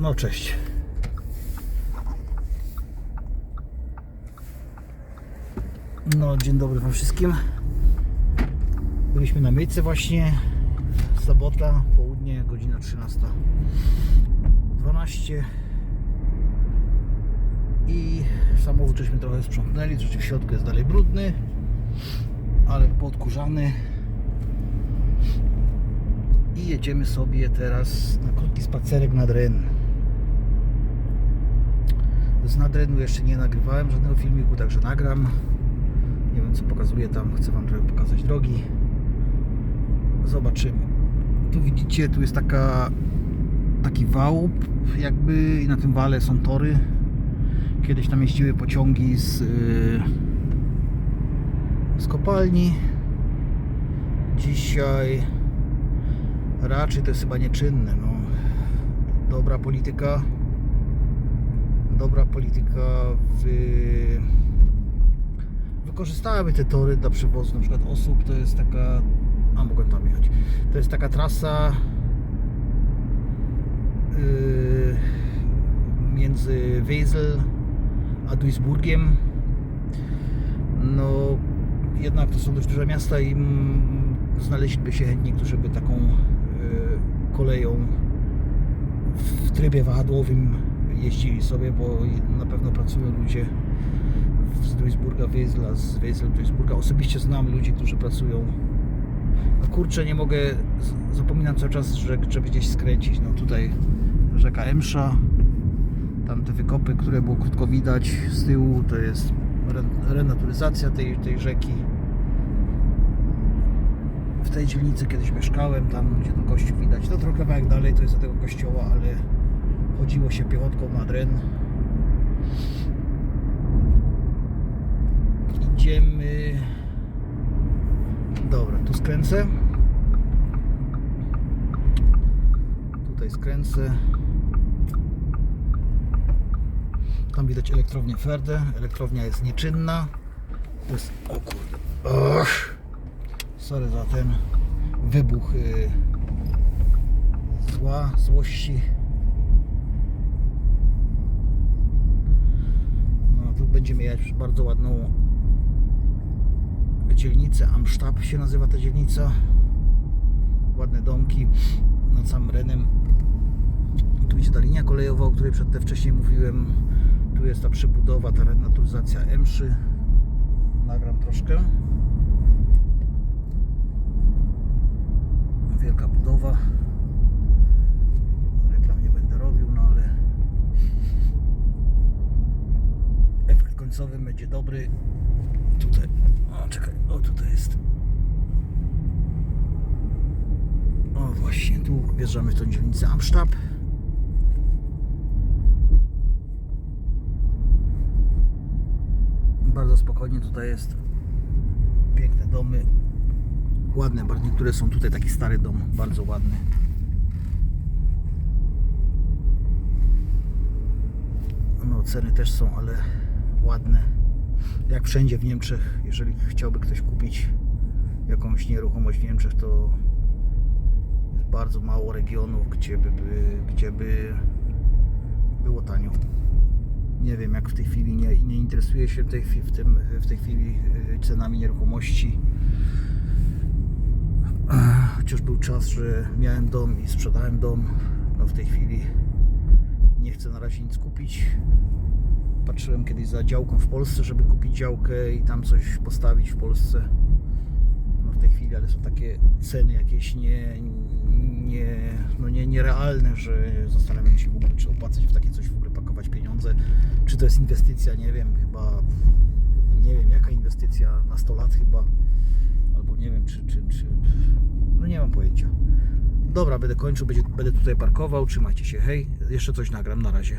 No cześć. No dzień dobry wam wszystkim. Byliśmy na miejsce właśnie. Sobota, południe, godzina 13.12 i samochód żeśmy trochę sprzątnęli, rzeczywiście w środku jest dalej brudny, ale podkurzany i jedziemy sobie teraz na krótki spacerek nad Ren. Z Nadrenu jeszcze nie nagrywałem żadnego filmiku, także nagram. Nie wiem co pokazuję tam, chcę Wam trochę pokazać drogi. Zobaczymy. Tu widzicie, tu jest taka taki wał jakby i na tym wale są tory. Kiedyś tam jeździły pociągi z, yy, z kopalni. Dzisiaj raczej to jest chyba nieczynne. No. Dobra polityka. Dobra polityka wy... wykorzystałaby te tory dla przewozu na przykład osób. To jest taka. A mogłem tam jechać. To jest taka trasa yy, między Wesel a Duisburgiem. No, jednak to są dość duże miasta i znaleźliby się chętni, którzy by taką y, koleją w trybie wahadłowym jeździli sobie, bo na pewno pracują ludzie z Duisburga Wesla, z do Duisburga. Osobiście znam ludzi, którzy pracują. No kurczę, nie mogę, zapominam cały czas, że, żeby gdzieś skręcić. No tutaj rzeka Emsza, tam te wykopy, które było krótko widać z tyłu, to jest re- renaturyzacja tej, tej rzeki. W tej dzielnicy kiedyś mieszkałem, tam gdzie ten kościół widać, to trochę kawałek dalej to jest do tego kościoła, ale chodziło się piechotką nad Ren. Idziemy. Dobra, tu skręcę. Tutaj skręcę. Tam widać elektrownię Ferde. Elektrownia jest nieczynna. To jest. O kurde. Och. Sorry za ten wybuch y, zła, złości. No tu będziemy jechać bardzo ładną dzielnicę. Amstab się nazywa ta dzielnica. Ładne domki nad samym Renem. Tu idzie ta linia kolejowa, o której przedtem wcześniej mówiłem. Tu jest ta przebudowa, ta renaturyzacja Emszy. Nagram troszkę. Wielka budowa. Reklam nie będę robił, no ale końcowy będzie dobry. Tutaj, o czekaj, o tutaj jest. O właśnie, tu wjeżdżamy w tą dzielnicę Amstab. Bardzo spokojnie tutaj jest. Piękne domy. Ładne, niektóre są tutaj taki stary dom, bardzo ładny. No ceny też są, ale ładne. Jak wszędzie w Niemczech, jeżeli chciałby ktoś kupić jakąś nieruchomość w Niemczech, to jest bardzo mało regionów, gdzie by, gdzie by było tanio. Nie wiem jak w tej chwili, nie, nie interesuję się tej, w, tym, w tej chwili y, cenami nieruchomości. Chociaż był czas, że miałem dom i sprzedałem dom. No w tej chwili nie chcę na razie nic kupić. Patrzyłem kiedyś za działką w Polsce, żeby kupić działkę i tam coś postawić w Polsce. No w tej chwili, ale są takie ceny jakieś nie, nie, no nie, nierealne, że zastanawiam się w ogóle, czy opłaca się w takie coś w ogóle pakować pieniądze. Czy to jest inwestycja, nie wiem, chyba nie wiem jaka inwestycja, na 100 lat chyba. Albo nie wiem, czy, czy, czy... No nie mam pojęcia. Dobra, będę kończył, będę tutaj parkował. Trzymajcie się, hej. Jeszcze coś nagram, na razie.